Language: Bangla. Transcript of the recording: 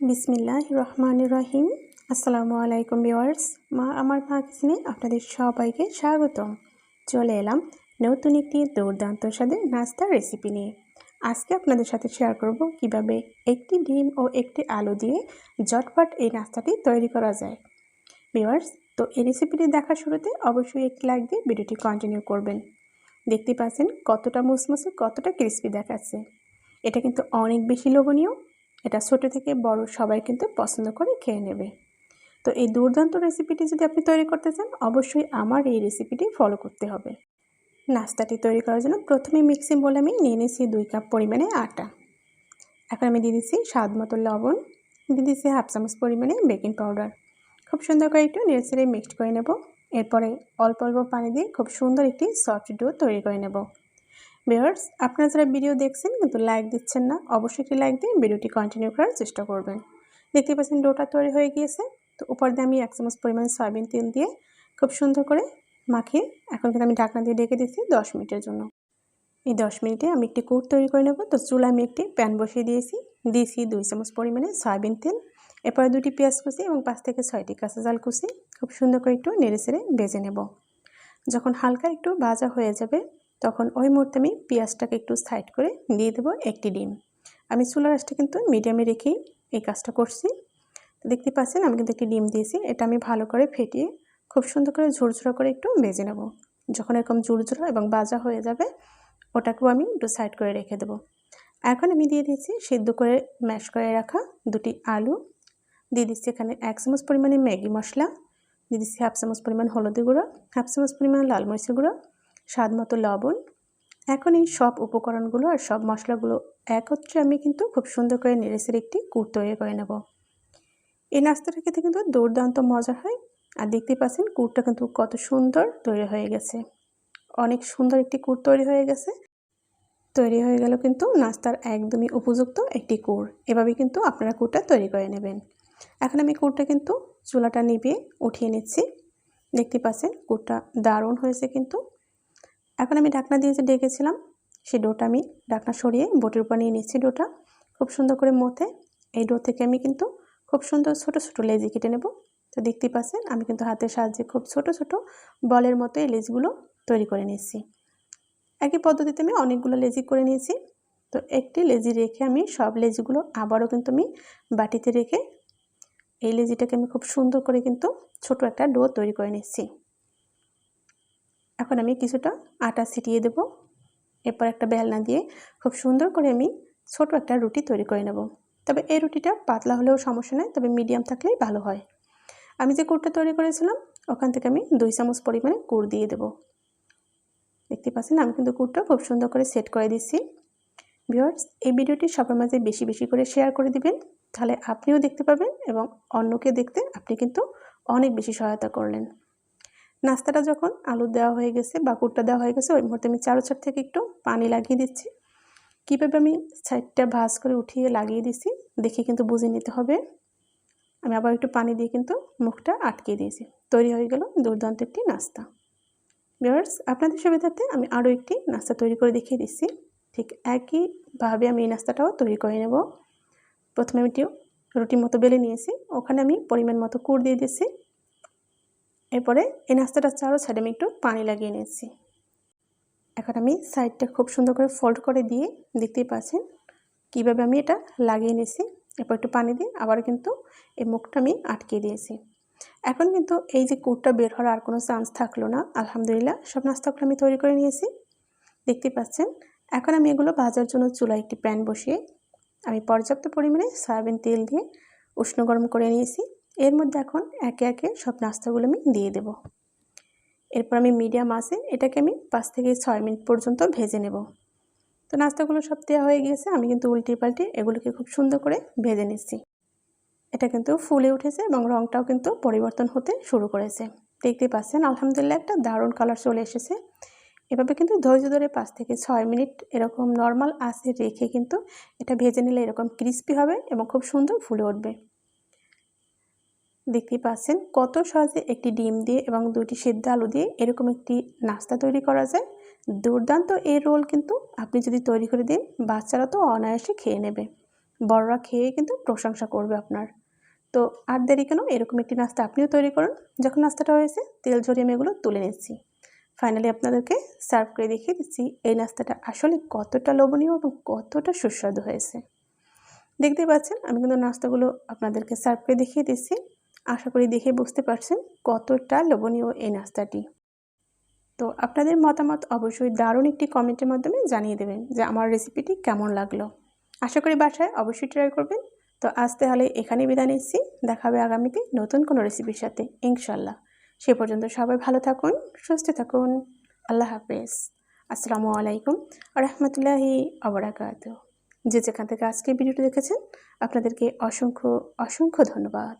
বিসমিল্লাহ রহমান রহিম। আসসালামু আলাইকুম ভিওয়ার্স মা আমার মা কিচেনে আপনাদের সবাইকে স্বাগতম। চলে এলাম নতুন একটি দুর্দান্ত স্বাদের নাস্তার রেসিপি নিয়ে। আজকে আপনাদের সাথে শেয়ার করব কীভাবে একটি ডিম ও একটি আলু দিয়ে জটপট এই নাস্তাটি তৈরি করা যায়। ভিওয়ার্স তো এই রেসিপিটি দেখার শুরুতে অবশ্যই একটি লাইক দিয়ে ভিডিওটি কন্টিনিউ করবেন। দেখতে পাচ্ছেন কতটা মুসমুসে, কতটা ক্রিস্পি দেখাচ্ছে। এটা কিন্তু অনেক বেশি লোভনীয় এটা ছোটো থেকে বড় সবাই কিন্তু পছন্দ করে খেয়ে নেবে। তো এই দুর্দান্ত রেসিপিটি যদি আপনি তৈরি করতে চান, অবশ্যই আমার এই রেসিপিটি ফলো করতে হবে। নাস্তাটি তৈরি করার জন্য প্রথমে মিক্সিং বলে আমি নিয়ে নিয়েছি দুই কাপ পরিমাণে আটা। এখন আমি দিয়ে দিচ্ছি স্বাদ মতো লবণ, দিয়ে দিচ্ছি হাফ চামচ পরিমাণে বেকিং পাউডার খুব সুন্দর করে একটু নেড়ে মিক্সড করে নেব। এরপরে অল্প অল্প পানি দিয়ে খুব সুন্দর একটি সফট ডো তৈরি করে নেব। ভিউয়ার্স, আপনারা যারা ভিডিও দেখছেন কিন্তু লাইক দিচ্ছেন না, অবশ্যই একটি লাইক দিয়ে ভিডিওটি কন্টিনিউ করার চেষ্টা করবেন। দেখতে পাচ্ছেন ডোটা তৈরি হয়ে গিয়েছে। তো উপর দিয়ে আমি এক চামচ পরিমাণ সয়াবিন তেল দিয়ে খুব সুন্দর করে মাখিয়ে এখন কিন্তু আমি ঢাকনা দিয়ে ডেকে দিচ্ছি দশ মিনিটের জন্য। এই দশ মিনিটে আমি একটি কুট তৈরি করে নেব। তো চুলা আমি একটি প্যান বসিয়ে দিয়েছি। দিয়েছি দুই চামচ পরিমাণে সয়াবিন তেল। এরপরে দুটি পেঁয়াজ কুচি এবং পাঁচ থেকে ছয়টি কাঁচা জাল কুচি খুব সুন্দর করে একটু নেড়ে চেড়ে ভেজে নেব। যখন হালকা একটু ভাজা হয়ে যাবে তখন ওই মুহূর্তে আমি পেঁয়াজটাকে একটু সাইড করে দিয়ে দেবো একটি ডিম। আমি চুলা রাসটা কিন্তু মিডিয়ামে রেখেই এই কাজটা করছি। দেখতে পাচ্ছেন আমি কিন্তু একটি ডিম দিয়েছি, এটা আমি ভালো করে ফেটিয়ে খুব সুন্দর করে ঝুরঝুরা করে একটু ভেজে নেব। যখন এরকম ঝুরঝুরা এবং বাজা হয়ে যাবে, ওটাকেও আমি একটু সাইড করে রেখে দেবো। এখন আমি দিয়ে দিচ্ছি সিদ্ধ করে, ম্যাশ করে রাখা দুটি আলু। দিয়ে দিচ্ছি এখানে এক চামচ পরিমাণে ম্যাগি মশলা। দিয়ে দিচ্ছি হাফ চামচ পরিমাণ হলুদি গুঁড়ো, হাফ চামচ পরিমাণ লাল মরিচের গুঁড়ো স্বাদ মতো লবণ। এখন এই সব উপকরণগুলো আর সব মশলাগুলো একত্রে আমি কিন্তু খুব সুন্দর করে নেড়েসের একটি কুট তৈরি করে নেব। এই নাস্তাটা খেতে কিন্তু দুর্দান্ত মজা হয়। আর দেখতে পাচ্ছেন কুটটা কিন্তু কত সুন্দর তৈরি হয়ে গেছে। অনেক সুন্দর একটি কুট তৈরি হয়ে গেছে। তৈরি হয়ে গেল কিন্তু নাস্তার একদমই উপযুক্ত একটি কুর এভাবে কিন্তু আপনারা কুরটা তৈরি করে নেবেন। এখন আমি কুরটা কিন্তু চুলাটা নিবিয়ে উঠিয়ে নিচ্ছি। দেখতে পাচ্ছেন কুরটা দারুণ হয়েছে কিন্তু। এখন আমি ঢাকনা দিয়ে যে ডেকেছিলাম, সেই ডোটা আমি ঢাকনা সরিয়ে বোটের উপর নিয়ে নিচ্ছি ডোটা। খুব সুন্দর করে মতে এই ডো থেকে আমি কিন্তু খুব সুন্দর ছোট ছোট লেজি কেটে নেব। তো দেখতেই পাচ্ছেন, আমি কিন্তু হাতের সাহায্যে খুব ছোট ছোট বলের মতো এই লেজগুলো তৈরি করে নিচ্ছি একই পদ্ধতিতে আমি অনেকগুলো লেজি করে নিয়েছি। তো একটি লেজি রেখে আমি সব লেজিগুলো আবারও কিন্তু আমি বাটিতে রেখে এই লেজিটাকে আমি খুব সুন্দর করে কিন্তু ছোট একটা ডো তৈরি করে নিচ্ছি। এখন আমি কিছুটা আটা ছিটিয়ে দেব। এরপর একটা বেলনা দিয়ে খুব সুন্দর করে আমি ছোট একটা রুটি তৈরি করে নেব। তবে এই রুটিটা পাতলা হলেও সমস্যা নেই, তবে মিডিয়াম থাকলেই ভালো হয়। আমি যে কুড়টা তৈরি করেছিলাম, ওখান থেকে আমি দুই চামচ পরিমাণে কুড় দিয়ে দেব। দেখতে পাচ্ছেন, আমি কিন্তু কুড়টা খুব সুন্দর করে সেট করে দিচ্ছি। ভিওয়ার্স এই ভিডিওটি সবার মাঝে বেশি বেশি করে শেয়ার করে দিবেন, তাহলে আপনিও দেখতে পাবেন এবং অন্যকে দেখতে আপনি কিন্তু অনেক বেশি সহায়তা করলেন। নাস্তাটা যখন আলু দেওয়া হয়ে গেছে বা কুটটা দেওয়া হয়ে গেছে, ওই মুহূর্তে আমি চারো চার থেকে একটু পানি লাগিয়ে দিচ্ছি। কীভাবে আমি সাইডটা ভাজ করে উঠিয়ে লাগিয়ে দিচ্ছি দেখে কিন্তু বুঝে নিতে হবে। আমি আবার একটু পানি দিয়ে কিন্তু মুখটা আটকে দিয়েছি। তৈরি হয়ে গেল দুর্দান্ত একটি নাস্তা। ভিওয়ার্স আপনাদের সুবিধার্থে আমি আরও একটি নাস্তা তৈরি করে দেখিয়ে দিচ্ছি। ঠিক একইভাবে আমি এই নাস্তাটাও তৈরি করে নেব। প্রথমে আমি রুটির মতো বেলে নিয়েছি। ওখানে আমি পরিমাণ মতো কুড় দিয়ে দিচ্ছি এরপরে এই নাস্তাটা চারো সাইডে আমি একটু পানি লাগিয়ে নিয়েছি। এখন আমি সাইডটা খুব সুন্দর করে ফোল্ড করে দিয়ে দেখতেই পাচ্ছেন কীভাবে আমি এটা লাগিয়ে নিয়েছি। এরপর একটু পানি দিয়ে আবার কিন্তু এই মুখটা আমি আটকে দিয়েছি। এখন কিন্তু এই যে কুটটা বের হওয়ার আর কোনো চান্স থাকল না। আলহামদুলিল্লাহ সব নাস্তাগুলো আমি তৈরি করে নিয়েছি। দেখতে পাচ্ছেন এখন আমি এগুলো ভাজার জন্য চুলায় একটি প্যান বসিয়ে আমি পর্যাপ্ত পরিমাণে সয়াবিন তেল দিয়ে উষ্ণ গরম করে নিয়েছি। এর মধ্যে এখন একে একে সব নাস্তাগুলো আমি দিয়ে দেব। এরপর আমি মিডিয়াম আসে এটাকে আমি পাঁচ থেকে ছয় মিনিট পর্যন্ত ভেজে নেব। তো নাস্তাগুলো সব দেওয়া হয়ে গিয়েছে, আমি কিন্তু উল্টে পাল্টে এগুলোকে খুব সুন্দর করে ভেজে নিচ্ছি। এটা কিন্তু ফুলে উঠেছে এবং রঙটাও কিন্তু পরিবর্তন হতে শুরু করেছে। দেখতে পাচ্ছেন, আলহামদুলিল্লাহ একটা দারুণ কালার চলে এসেছে। এভাবে কিন্তু ধৈর্য ধরে পাঁচ থেকে ছয় মিনিট এরকম নর্মাল আসে রেখে কিন্তু এটা ভেজে নিলে এরকম ক্রিস্পি হবে এবং খুব সুন্দর ফুলে উঠবে। দেখতেই পাচ্ছেন কত সহজে একটি ডিম দিয়ে এবং দুটি সেদ্ধ আলু দিয়ে এরকম একটি নাস্তা তৈরি করা যায়। দুর্দান্ত এই রোল কিন্তু আপনি যদি তৈরি করে দিন, বাচ্চারা তো অনায়াসে খেয়ে নেবে। বড়রা খেয়ে কিন্তু প্রশংসা করবে আপনার। তো আর দেরি কেন? এরকম একটি নাস্তা আপনিও তৈরি করুন। যখন নাস্তাটা হয়েছে, তেল ঝরিয়ে আমি এগুলো তুলে নিচ্ছি। ফাইনালি আপনাদেরকে সার্ভ করে দেখিয়ে দিচ্ছি এই নাস্তাটা আসলে কতটা লোভনীয় এবং কতটা সুস্বাদু হয়েছে। দেখতে পাচ্ছেন, আমি কিন্তু নাস্তাগুলো আপনাদেরকে সার্ভ করে দেখিয়ে দিচ্ছি। আশা করি দেখে বুঝতে পারছেন কতটা লোভনীয় এই নাস্তাটি। তো আপনাদের মতামত অবশ্যই দারুণ একটি কমেন্টের মাধ্যমে জানিয়ে দেবেন যে আমার রেসিপিটি কেমন লাগল। আশা করি বাসায় অবশ্যই ট্রাই করবেন। তো আজ তাহলে এখানে বিদায় নিচ্ছি। দেখা হবে আগামীতে নতুন কোনো রেসিপির সাথে ইনশাল্লাহ সে পর্যন্ত সবাই ভালো থাকুন, সুস্থ থাকুন। আল্লাহ হাফেজ। আসসালামু আলাইকুম রহমতুল্লাহি আবরাকাত। যে যেখান থেকে আজকে ভিডিওটি দেখেছেন, আপনাদেরকে অসংখ্য অসংখ্য ধন্যবাদ।